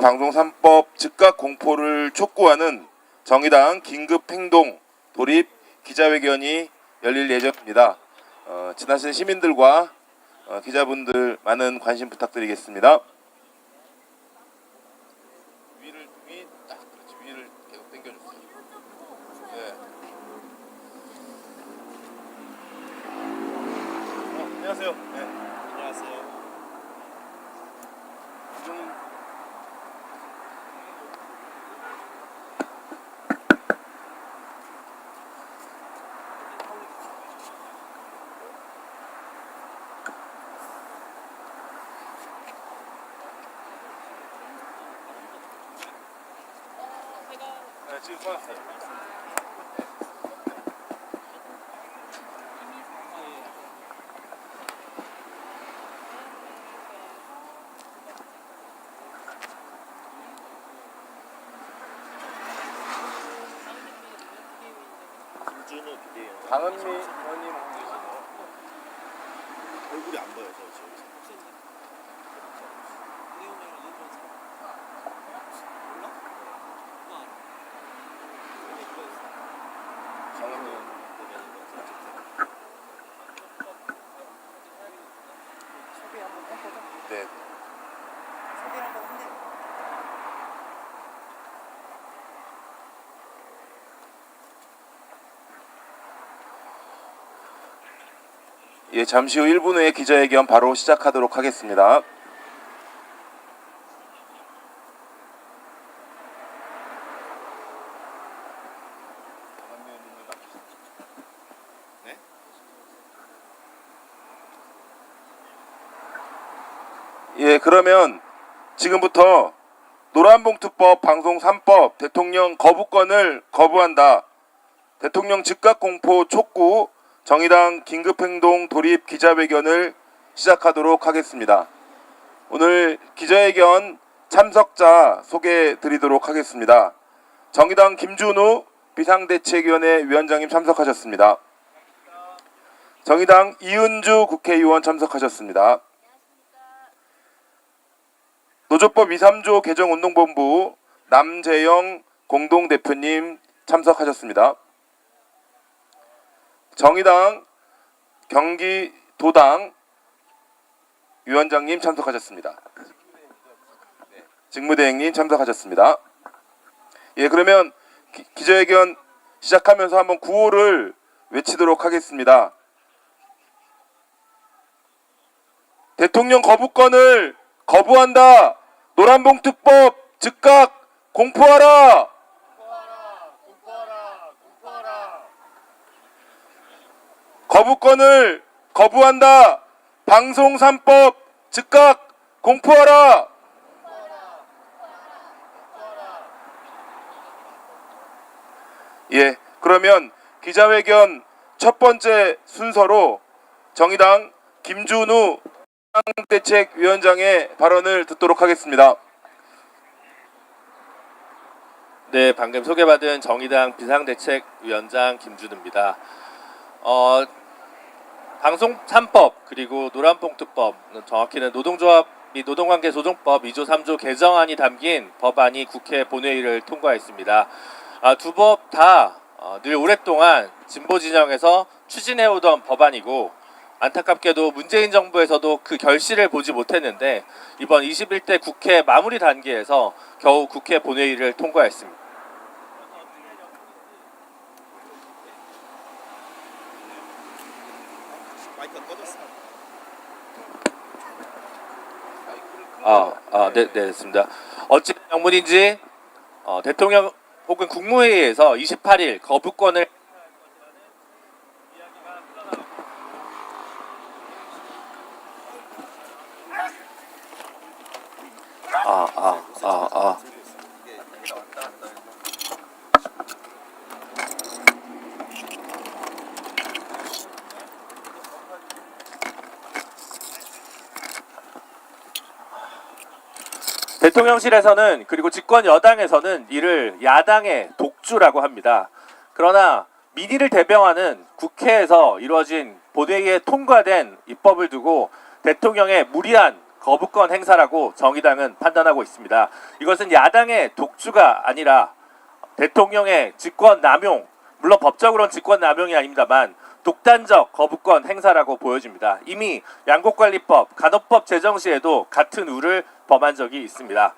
방송 3법 즉각 공포를 촉구하는 정의당 긴급 행동 돌입 기자회견이 열릴 예정입니다. 어, 지나신 시민들과 어, 기자분들 많은 관심 부탁드리겠습니다. 위를 위딱 그렇지 위를 계속 당겨주세요. 네. 어, 안녕하세요. 네. 안녕하세요. 좀 네, 지금 꺼놨어요. 김준호 비대위원. 강은미 의원님 오고 계시네요. 얼굴이 안 보여서 지금. 강은미 의원. 소개 한번 해보죠. 네. 소개 한번 한대. 예, 잠시 후 1분 후에 기자회견 바로 시작하도록 하겠습니다. 네? 예, 그러면 지금부터 노란봉투법 방송 3법 대통령 거부권을 거부한다. 대통령 즉각 공포 촉구 정의당 긴급행동 돌입 기자회견을 시작하도록 하겠습니다. 오늘 기자회견 참석자 소개해 드리도록 하겠습니다. 정의당 김준우 비상대책위원회 위원장님 참석하셨습니다. 정의당 이은주 국회의원 참석하셨습니다. 노조법 2, 3조 개정운동본부 남재영 공동대표님 참석하셨습니다. 정의당 경기도당 위원장님 참석하셨습니다. 직무대행님 참석하셨습니다. 예, 그러면 기, 기자회견 시작하면서 한번 구호를 외치도록 하겠습니다. 대통령 거부권을 거부한다. 노란봉투법 즉각 공포하라. 거부권을 거부한다. 방송 3법 즉각 공포하라. 예, 그러면 기자회견 첫 번째 순서로 정의당 김준우 대책위원장의 발언을 듣도록 하겠습니다. 네, 방금 소개받은 정의당 비상대책위원장 김준우입니다. 어, 방송 3법 그리고 노란봉투법 정확히는 노동조합 및 노동관계 조정법 2조 3조 개정안이 담긴 법안이 국회 본회의를 통과했습니다. 아, 두 법다 어, 늘 오랫동안 진보 진영에서 추진해오던 법안이고 안타깝게도 문재인 정부에서도 그 결실을 보지 못했는데 이번 21대 국회 마무리 단계에서 겨우 국회 본회의를 통과했습니다. 마이크가 꺼졌어. 아, 아, 네, 네, 됐습니다. 어찌 명분인지 어, 대통령 혹은 국무회의에서 28일 거부권을 아, 아, 아, 아. 대통령실에서는 그리고 집권 여당에서는 이를 야당의 독주라고 합니다. 그러나 민의를 대변하는 국회에서 이루어진 본회의에 통과된 입법을 두고 대통령의 무리한 거부권 행사라고 정의당은 판단하고 있습니다. 이것은 야당의 독주가 아니라 대통령의 직권 남용, 물론 법적으로는 직권 남용이 아닙니다만 독단적 거부권 행사라고 보여집니다. 이미 양곡관리법, 간호법 제정 시에도 같은 우를 범한 적이 있습니다.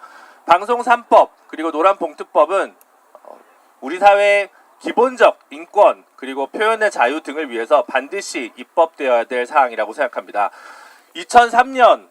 방송 3법 그리고 노란봉투법은 어, 우리 사회의 기본적 인권 그리고 표현의 자유 등을 위해서 반드시 입법되어야 될 사항이라고 생각합니다. 2003년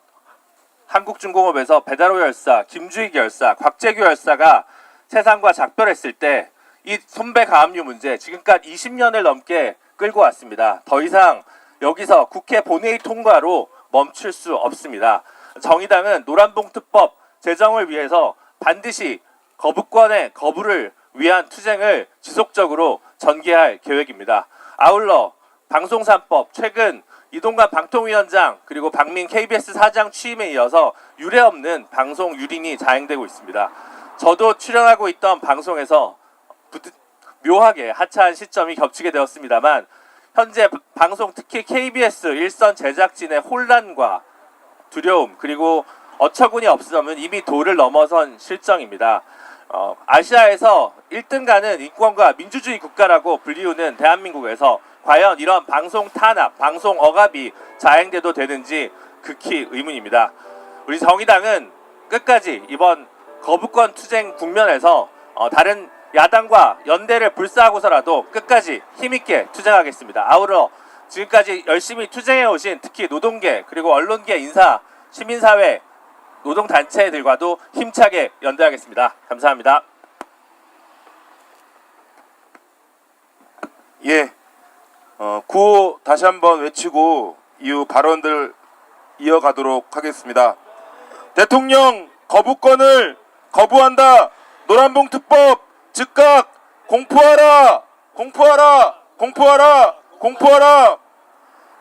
한국중공업에서 배달호 열사, 김주익 열사, 곽재규 열사가 세상과 작별했을 때 이 손배 가압류 문제 지금까지 20년을 넘게 끌고 왔습니다. 더 이상 여기서 국회 본회의 통과로 멈출 수 없습니다. 정의당은 노란봉투법 제정을 위해서 반드시 거부권의 거부를 위한 투쟁을 지속적으로 전개할 계획입니다. 아울러 방송 3법 최근 이동관 방통위원장 그리고 박민 KBS 사장 취임에 이어서 유례 없는 방송 유린이 자행되고 있습니다. 저도 출연하고 있던 방송에서 묘하게 하차한 시점이 겹치게 되었습니다만 현재 방송 특히 KBS 일선 제작진의 혼란과 두려움 그리고 어처구니 없으면 이미 도를 넘어선 실정입니다. 어, 아시아에서 1등가는 인권과 민주주의 국가라고 불리우는 대한민국에서 과연 이런 방송 탄압, 방송 억압이 자행돼도 되는지 극히 의문입니다. 우리 정의당은 끝까지 이번 거부권 투쟁 국면에서 어, 다른 야당과 연대를 불사하고서라도 끝까지 힘있게 투쟁하겠습니다. 아울러 지금까지 열심히 투쟁해 오신 특히 노동계 그리고 언론계 인사, 시민사회, 노동단체들과도 힘차게 연대하겠습니다. 감사합니다. 예. 어, 구호 다시 한번 외치고 이후 발언들 이어가도록 하겠습니다. 대통령 거부권을 거부한다. 노란봉투법 즉각 공포하라. 공포하라. 공포하라. 공포하라.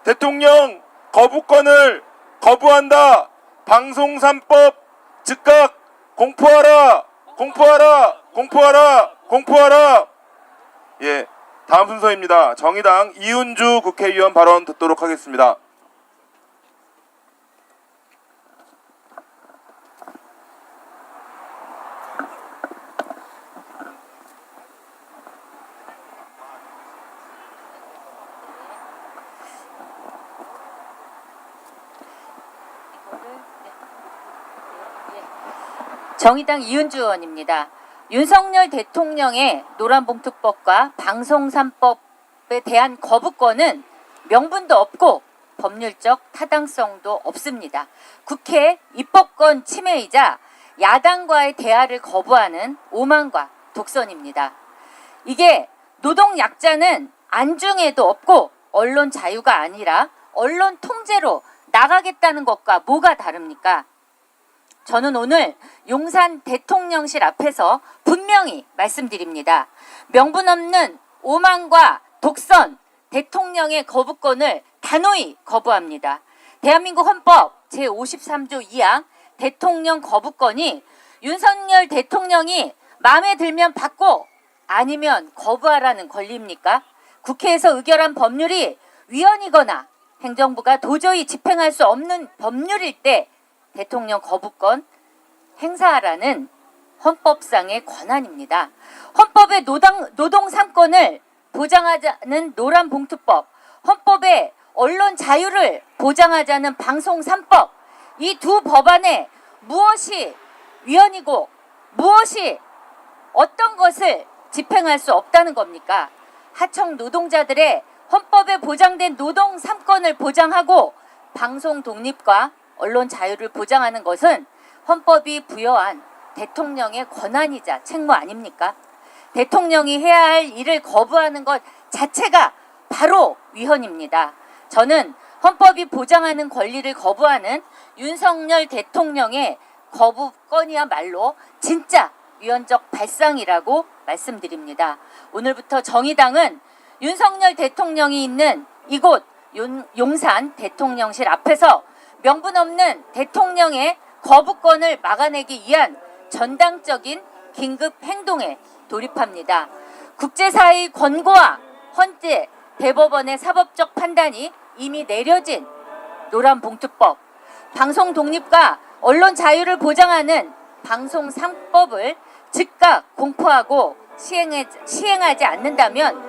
대통령 거부권을 거부한다. 방송 3법 즉각 공포하라. 공포하라. 공포하라. 공포하라. 예. 다음 순서입니다. 정의당 이은주 국회의원 발언 듣도록 하겠습니다. 정의당 이은주 의원입니다. 윤석열 대통령의 노란봉투법과 방송 3법에 대한 거부권은 명분도 없고 법률적 타당성도 없습니다. 국회 입법권 침해이자 야당과의 대화를 거부하는 오만과 독선입니다. 이게 노동 약자는 안중에도 없고 언론 자유가 아니라 언론 통제로 나가겠다는 것과 뭐가 다릅니까? 저는 오늘 용산 대통령실 앞에서 분명히 말씀드립니다. 명분 없는 오만과 독선, 대통령의 거부권을 단호히 거부합니다. 대한민국 헌법 제53조 2항 대통령 거부권이 윤석열 대통령이 마음에 들면 받고 아니면 거부하라는 권리입니까? 국회에서 의결한 법률이 위헌이거나 행정부가 도저히 집행할 수 없는 법률일 때 대통령 거부권 행사하라는 헌법상의 권한입니다. 헌법의 노동, 노동 3권을 보장하자는 노란 봉투법, 헌법의 언론 자유를 보장하자는 방송 3법, 이 두 법안에 무엇이 위헌이고 무엇이 어떤 것을 집행할 수 없다는 겁니까? 하청 노동자들의 헌법에 보장된 노동 3권을 보장하고 방송 독립과 언론 자유를 보장하는 것은 헌법이 부여한 대통령의 권한이자 책무 아닙니까? 대통령이 해야 할 일을 거부하는 것 자체가 바로 위헌입니다. 저는 헌법이 보장하는 권리를 거부하는 윤석열 대통령의 거부권이야말로 진짜 위헌적 발상이라고 말씀드립니다. 오늘부터 정의당은 윤석열 대통령이 있는 이곳 용- 용산 대통령실 앞에서 명분 없는 대통령의 거부권을 막아내기 위한 전당적인 긴급 행동에 돌입합니다. 국제사회의 권고와 헌재 대법원의 사법적 판단이 이미 내려진 노란봉투법 방송 독립과 언론 자유를 보장하는 방송 3법을 즉각 공포하고 시행해, 시행하지 않는다면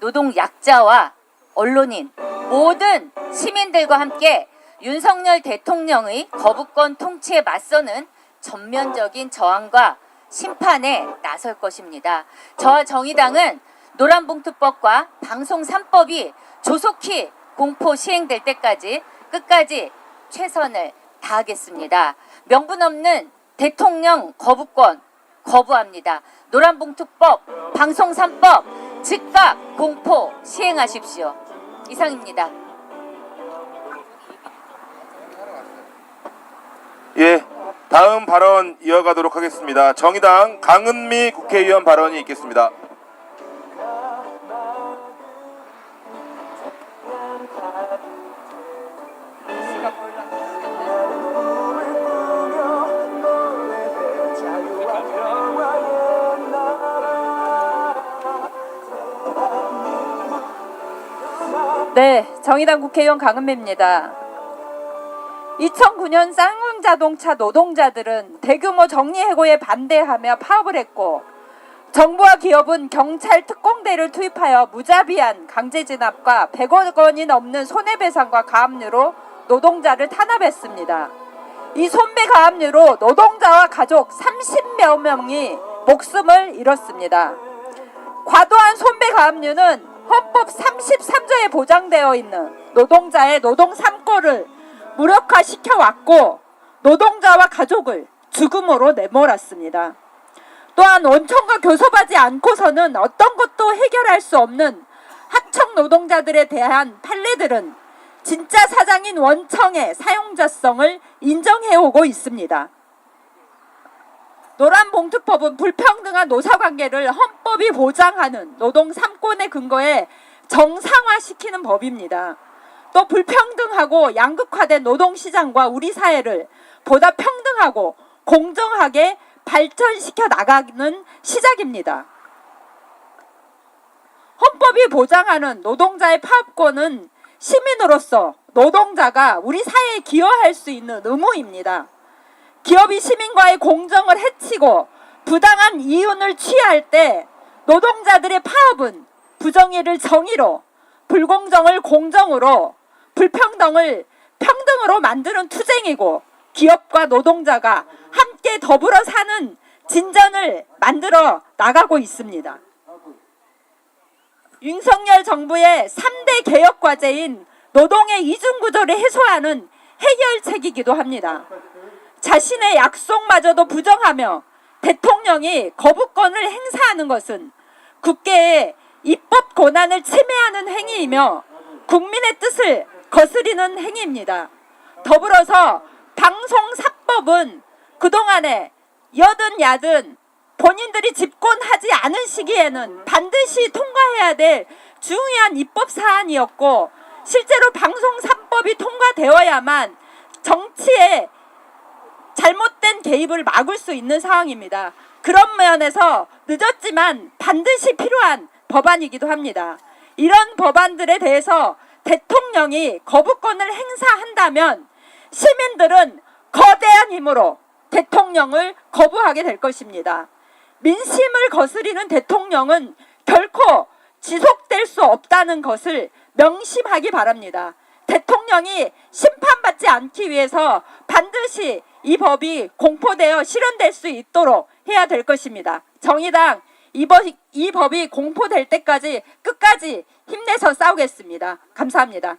노동 약자와 언론인 모든 시민들과 함께 윤석열 대통령의 거부권 통치에 맞서는 전면적인 저항과 심판에 나설 것입니다. 저와 정의당은 노란봉투법과 방송 3법이 조속히 공포 시행될 때까지 끝까지 최선을 다하겠습니다. 명분 없는 대통령 거부권 거부합니다. 노란봉투법, 방송 3법 즉각 공포 시행하십시오. 이상입니다. 예, 다음 발언 이어가도록 하겠습니다. 정의당 강은미 국회의원 발언이 있겠습니다. 정의당 국회의원 강은미입니다. 2009년 쌍용자동차 노동자들은 대규모 정리해고에 반대하며 파업을 했고 정부와 기업은 경찰 특공대를 투입하여 무자비한 강제 진압과 100억 원이 넘는 손해배상과 가압류로 노동자를 탄압했습니다. 이 손배 가압류로 노동자와 가족 30여 명이 목숨을 잃었습니다. 과도한 손배 가압류는 헌법 33조에 보장되어 있는 노동자의 노동 삼고를 무력화시켜 왔고 노동자와 가족을 죽음으로 내몰았습니다. 또한 원청과 교섭하지 않고서는 어떤 것도 해결할 수 없는 하청 노동자들에 대한 판례들은 진짜 사장인 원청의 사용자성을 인정해오고 있습니다. 노란 봉투법은 불평등한 노사관계를 헌법이 보장하는 노동 3권의 근거에 정상화시키는 법입니다. 또 불평등하고 양극화된 노동시장과 우리 사회를 보다 평등하고 공정하게 발전시켜 나가는 시작입니다. 헌법이 보장하는 노동자의 파업권은 시민으로서 노동자가 우리 사회에 기여할 수 있는 의무입니다. 기업이 시민과의 공정을 해치고 부당한 이윤을 취할 때 노동자들의 파업은 부정의를 정의로 불공정을 공정으로 불평등을 평등으로 만드는 투쟁이고 기업과 노동자가 함께 더불어 사는 진전을 만들어 나가고 있습니다. 윤석열 정부의 3대 개혁 과제인 노동의 이중 구조를 해소하는 해결책이기도 합니다. 자신의 약속마저도 부정하며 대통령이 거부권을 행사하는 것은 국회의 입법 권한을 침해하는 행위이며 국민의 뜻을 거스리는 행위입니다. 더불어서 방송사법은 그동안에 여든 야든 본인들이 집권하지 않은 시기에는 반드시 통과해야 될 중요한 입법 사안이었고 실제로 방송사법이 통과되어야만 정치에 잘못된 개입을 막을 수 있는 상황입니다. 그런 면에서 늦었지만 반드시 필요한 법안이기도 합니다. 이런 법안들에 대해서 대통령이 거부권을 행사한다면 시민들은 거대한 힘으로 대통령을 거부하게 될 것입니다. 민심을 거스리는 대통령은 결코 지속될 수 없다는 것을 명심하기 바랍니다. 대통령이 심판받지 않기 위해서 반드시 이 법이 공포되어 실현될 수 있도록 해야 될 것입니다. 정의당 이, 법, 이 법이 공포될 때까지 끝까지 힘내서 싸우겠습니다. 감사합니다.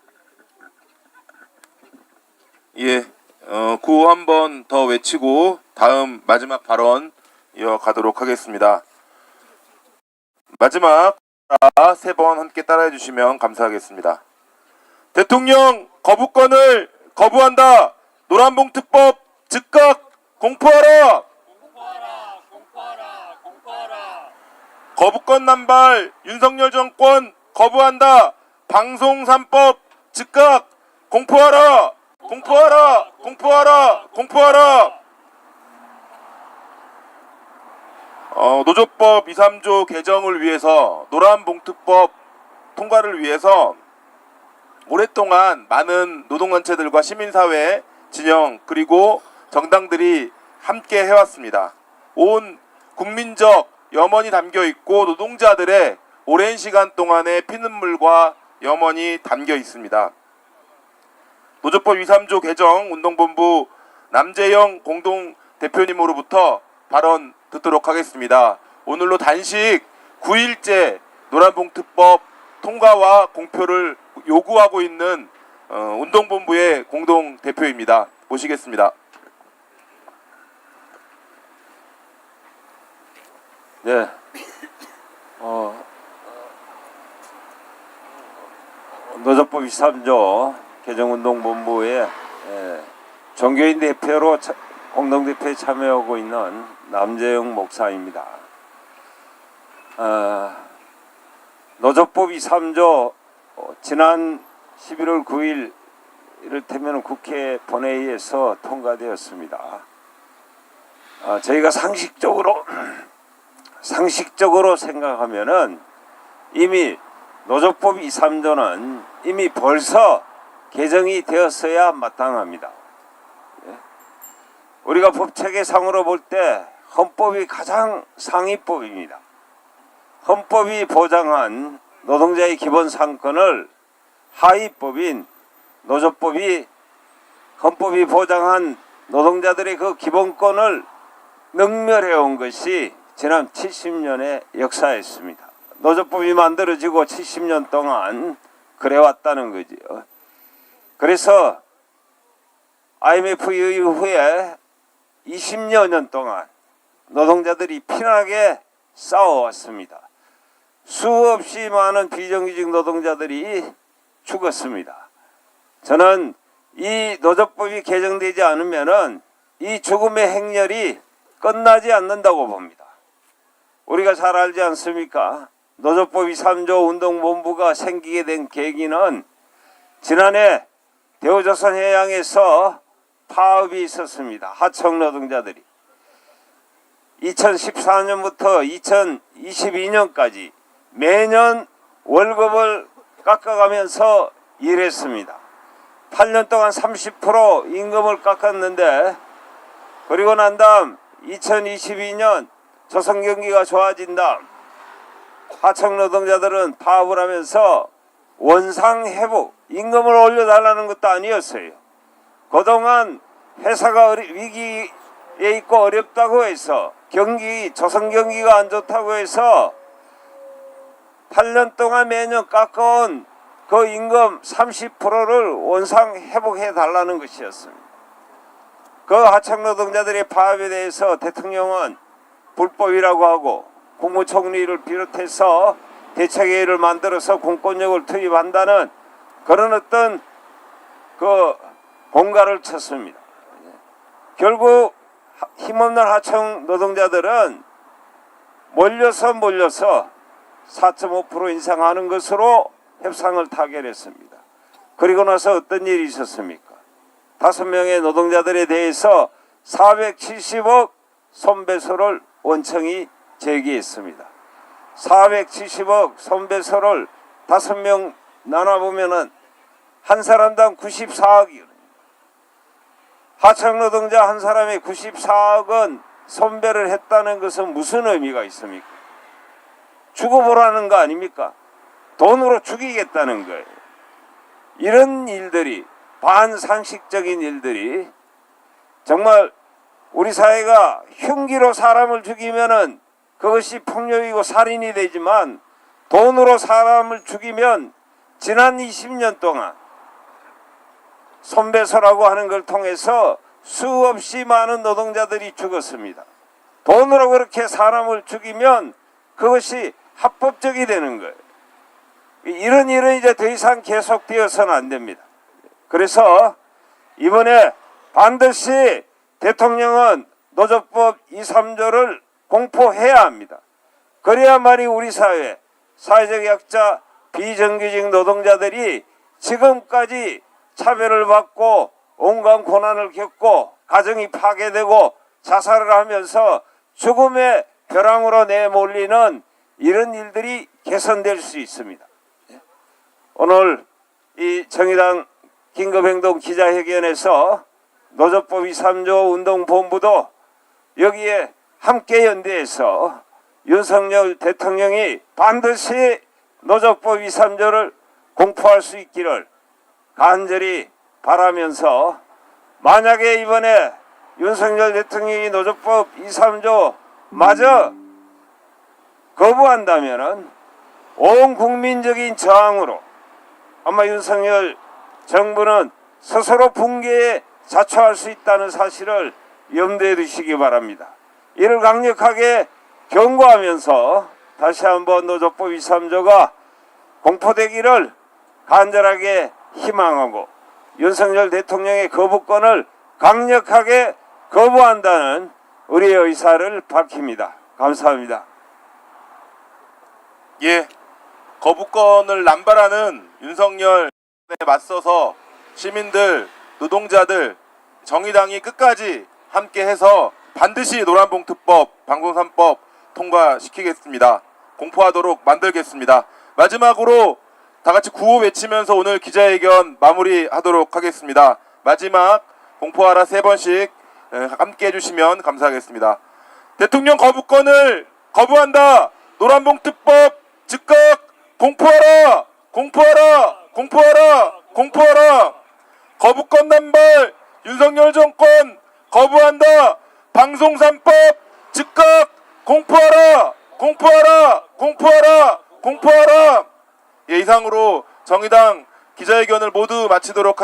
예, 어, 구호 한 번 더 외치고 다음 마지막 발언 이어가도록 하겠습니다. 마지막 세 번 함께 따라해 주시면 감사하겠습니다. 대통령 거부권을 거부한다. 노란봉투법 즉각 공포하라. 거부권 남발 윤석열 정권 거부한다. 방송 3법 즉각 공포하라. 공포하라. 공포하라. 공포하라. 어, 노조법 2, 3조 개정을 위해서 노란봉투법 통과를 위해서 오랫동안 많은 노동단체들과 시민사회 진영 그리고 정당들이 함께 해왔습니다. 온 국민적 염원이 담겨 있고 노동자들의 오랜 시간 동안의 피눈물과 염원이 담겨 있습니다. 노조법 2, 3조 개정 운동본부 남재영 공동 대표님으로부터 발언 듣도록 하겠습니다. 오늘로 단식 9일째 노란봉투법 통과와 공표를 요구하고 있는 어, 운동본부의 공동 대표입니다. 모시겠습니다. 네. 어, 노조법 23조 개정운동본부의 에, 종교인 대표로 차- 공동대표에 참여하고 있는 남재영 목사입니다. 어, 노조법 23조 어, 지난 11월 9일 이를테면 국회 본회의에서 통과되었습니다. 어, 저희가 상식적으로 상식적으로 생각하면은 이미 노조법 2, 3조는 이미 벌써 개정이 되었어야 마땅합니다. 예. 우리가 법체계상으로 볼 때 헌법이 가장 상위법입니다. 헌법이 보장한 노동자의 기본 상권을 하위법인 노조법이 헌법이 보장한 노동자들의 그 기본권을 능멸해 온 것이 지난 70년의 역사였습니다. 노조법이 만들어지고 70년 동안 그래왔다는 거지요. 그래서 IMF 이후에 20여 년 동안 노동자들이 피나게 싸워왔습니다. 수없이 많은 비정규직 노동자들이 죽었습니다. 저는 이 노조법이 개정되지 않으면은 이 죽음의 행렬이 끝나지 않는다고 봅니다. 우리가 잘 알지 않습니까? 노조법 3조 운동본부가 생기게 된 계기는 지난해 대우조선 해양에서 파업이 있었습니다. 하청 노동자들이 2014년부터 2022년까지 매년 월급을 깎아가면서 일했습니다. 8년 동안 30% 임금을 깎았는데 그리고 난 다음 2022년 조선 경기가 좋아진 다음 하청 노동자들은 파업을 하면서 원상 회복 임금을 올려달라는 것도 아니었어요. 그동안 회사가 위기에 있고 어렵다고 해서 경기 조선 경기가 안 좋다고 해서 8년 동안 매년 깎아온 그 임금 30%를 원상 회복해 달라는 것이었습니다. 그 하청 노동자들의 파업에 대해서 대통령은 불법이라고 하고 국무총리를 비롯해서 대책회의를 만들어서 공권력을 투입한다는 그런 어떤 그 공가를 쳤습니다. 결국 하- 힘없는 하청 노동자들은 몰려서 몰려서 4.5% 인상하는 것으로 협상을 타결했습니다. 그리고 나서 어떤 일이 있었습니까? 다섯 명의 노동자들에 대해서 470억 손배소를 원청이 제기했습니다. 470억 손배소를 다섯 명 나눠보면 은 한 사람당 94억이거든요. 하청 노동자 한 사람이 94억은 손배를 했다는 것은 무슨 의미가 있습니까? 죽어보라는 거 아닙니까? 돈으로 죽이겠다는 거예요. 이런 일들이 반상식적인 일들이 정말 우리 사회가 흉기로 사람을 죽이면은 그것이 폭력이고 살인이 되지만 돈으로 사람을 죽이면 지난 20년 동안 손배소라고 하는 걸 통해서 수없이 많은 노동자들이 죽었습니다. 돈으로 그렇게 사람을 죽이면 그것이 합법적이 되는 거예요. 이런 일은 이제 더 이상 계속되어서는 안 됩니다. 그래서 이번에 반드시 대통령은 노조법 2, 3조를 공포해야 합니다. 그래야만이 우리 사회, 사회적 약자, 비정규직 노동자들이 지금까지 차별을 받고 온갖 고난을 겪고 가정이 파괴되고 자살을 하면서 죽음의 벼랑으로 내몰리는 이런 일들이 개선될 수 있습니다. 오늘 이 정의당 긴급행동 기자회견에서 노조법 2, 3조 운동본부도 여기에 함께 연대해서 윤석열 대통령이 반드시 노조법 2, 3조를 공포할 수 있기를 간절히 바라면서 만약에 이번에 윤석열 대통령이 노조법 2, 3조 마저 거부한다면은 온 국민적인 저항으로 아마 윤석열 정부는 스스로 붕괴에 자초할 수 있다는 사실을 염두에 두시기 바랍니다. 이를 강력하게 경고하면서 다시 한번 노조법 2, 3조가 공포되기를 간절하게 희망하고 윤석열 대통령의 거부권을 강력하게 거부한다는 우리의 의사를 밝힙니다. 감사합니다. 예, 거부권을 남발하는 윤석열에 맞서서 시민들, 노동자들, 정의당이 끝까지 함께해서 반드시 노란봉투법, 방송산법 통과시키겠습니다. 공포하도록 만들겠습니다. 마지막으로 다 같이 구호 외치면서 오늘 기자회견 마무리하도록 하겠습니다. 마지막 공포하라 세 번씩 에, 함께 해주시면 감사하겠습니다. 대통령 거부권을 거부한다. 노란봉투법 즉각 공포하라. 공포하라. 공포하라. 공포하라. 거부권 남발 윤석열 정권 거부한다. 방송산법 즉각 공포하라. 공포하라. 공포하라. 공포하라. 예, 이상으로 정의당 기자회견을 모두 마치도록 하겠습니다.